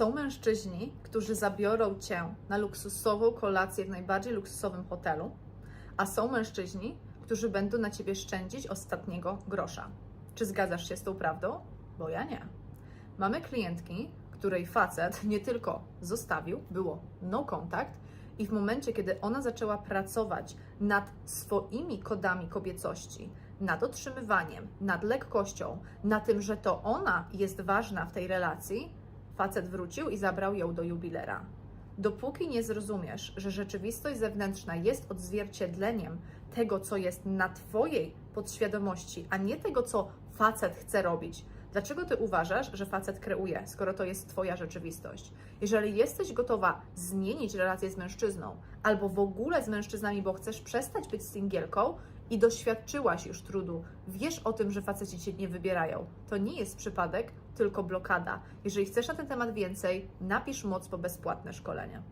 Są mężczyźni, którzy zabiorą cię na luksusową kolację w najbardziej luksusowym hotelu, a są mężczyźni, którzy będą na ciebie szczędzić ostatniego grosza. Czy zgadzasz się z tą prawdą? Bo ja nie. Mamy klientki, której facet nie tylko zostawił, było no kontakt, i w momencie, kiedy ona zaczęła pracować nad swoimi kodami kobiecości, nad otrzymywaniem, nad lekkością, na tym, że to ona jest ważna w tej relacji, facet wrócił i zabrał ją do jubilera. Dopóki nie zrozumiesz, że rzeczywistość zewnętrzna jest odzwierciedleniem tego, co jest na Twojej podświadomości, a nie tego, co facet chce robić, Dlaczego ty uważasz, że facet kreuje, skoro to jest twoja rzeczywistość? Jeżeli jesteś gotowa zmienić relację z mężczyzną, albo w ogóle z mężczyznami, bo chcesz przestać być singielką i doświadczyłaś już trudu, wiesz o tym, że faceci cię nie wybierają, to nie jest przypadek, tylko blokada. Jeżeli chcesz na ten temat więcej, napisz moc po bezpłatne szkolenie.